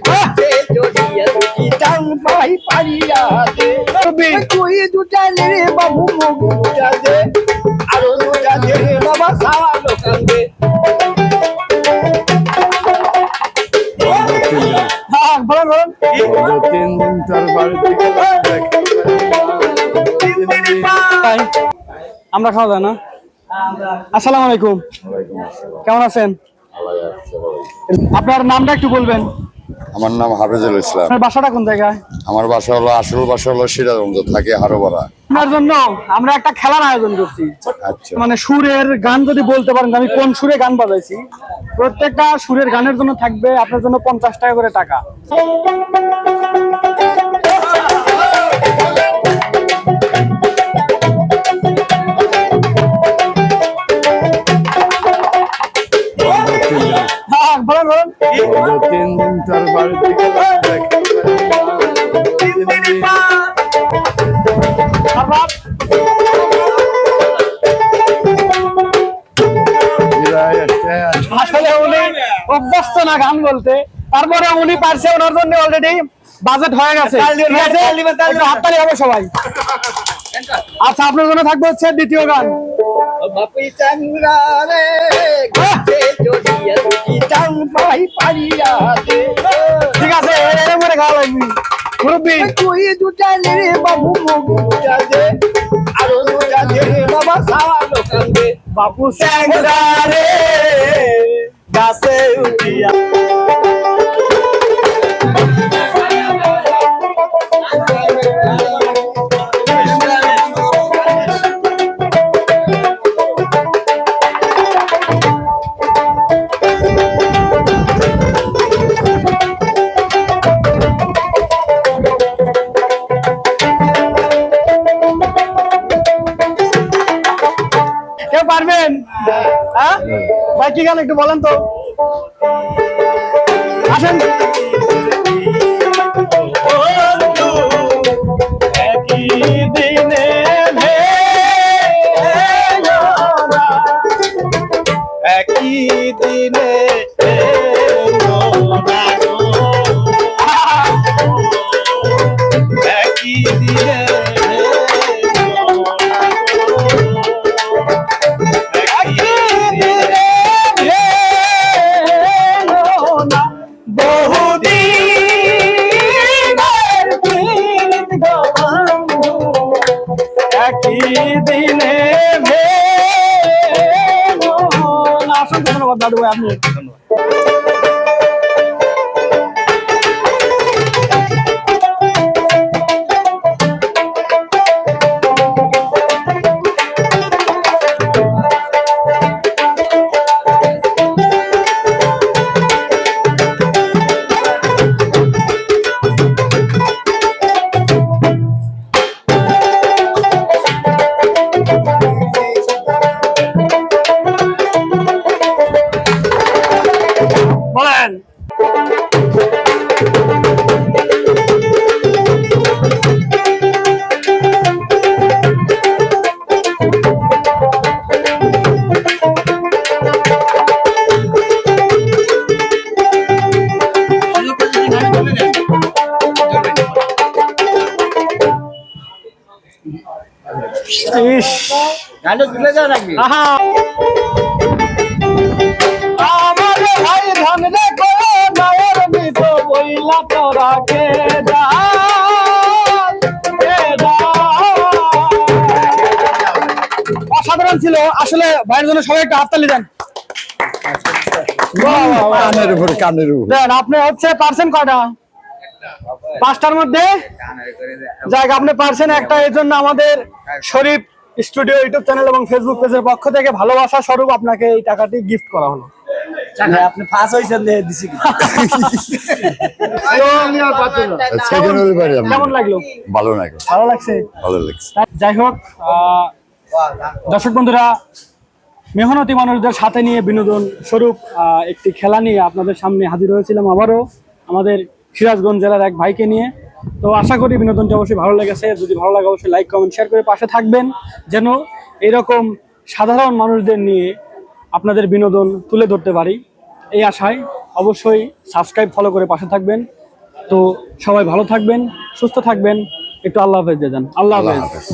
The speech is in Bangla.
ঘুরতে জড়িয়ে দুটি টান পাই পারিয়া দে তুই দুটা নে রে বাবু মুখ দুটা দে আরও দুটা দে রে বাবা সারা দোকান দে হ্যাঁ বলুন বলুন তিন দিন তার বাড়ি আমরা খাওয়া যায় না? আসসালামু আলাইকুম। কেমন আছেন? আপনার নামটা একটু বলবেন। আমার নাম হাফেজুল ইসলাম। আপনার বাসাটা কোন জায়গায়? আমার বাসা হলো আসল বাসা হলো সিরাজগঞ্জ থাকে হারোপাড়া আপনার জন্য আমরা একটা খেলার আয়োজন করছি। আচ্ছা। মানে সুরের গান যদি বলতে পারেন আমি কোন সুরে গান বাজাইছি প্রত্যেকটা সুরের গানের জন্য থাকবে আপনার জন্য পঞ্চাশ টাকা করে টাকা। হ্যাঁ বলুন বলুন। তিন দিন তার বাড়ি থেকে আসলে উনি অভ্যস্ত না গান বলতে। তারপরে উনি পারছে ওনার জন্য অলরেডি বাজেট হয়ে গেছে। ঠিক আছে? একটু হাততালি হবে সবাই। আচ্ছা আপনার জন্য থাকবে হচ্ছে দ্বিতীয় গান। বাপি চাংরা রে পারিয়া এরকম করে গাওয়া লাগবে মুরব্বী তুই দুটা নে রে বাবু মুখ দুটা দে আরও দুটা দে ভাই কি গান একটু বলেন তো? আসেন। দিনে একই দিনে আসুন ইস। গানে তুলে যা নাকি আমার ভাই ধান রে করে মায়ের মিত বইলা তোরা কে যা অসাধারণ ছিল। আসলে ভাইয়ের জন্য সবাই একটা হাততালি দেন। কানের উপর কানের উপর। দেন আপনি হচ্ছে পার্সেন্ট কয়টা? পাঁচটার মধ্যে যাক আপনি পারছেন একটা এই জন্য আমাদের শরীফ স্টুডিও ইউটিউব চ্যানেল এবং ফেসবুক পেজের পক্ষ থেকে ভালোবাসা স্বরূপ আপনাকে এই টাকাটি গিফট করা হলো। আপনি ফাঁস হয়েছেন দিছি। আমি কেমন লাগল? ভালো লাগে ভালো লাগছে? ভালো লাগছে। যাই হোক আহ, দর্শক বন্ধুরা মেহনতি মানুষদের সাথে নিয়ে বিনোদন স্বরূপ একটি খেলা নিয়ে আপনাদের সামনে হাজির হয়েছিলাম আবারও। আমাদের সিরাজগঞ্জ জেলার এক ভাইকে নিয়ে। তো আশা করি বিনোদনটি অবশ্যই ভালো লেগেছে। যদি ভালো লাগে অবশ্যই লাইক কমেন্ট শেয়ার করে পাশে থাকবেন। যেন এরকম সাধারণ মানুষদের নিয়ে আপনাদের বিনোদন তুলে ধরতে পারি। এই আশায় অবশ্যই সাবস্ক্রাইব ফলো করে পাশে থাকবেন। তো সবাই ভালো থাকবেন সুস্থ থাকবেন। একটু আল্লাহ হাফেজ দিয়ে যান। আল্লাহ হাফেজ।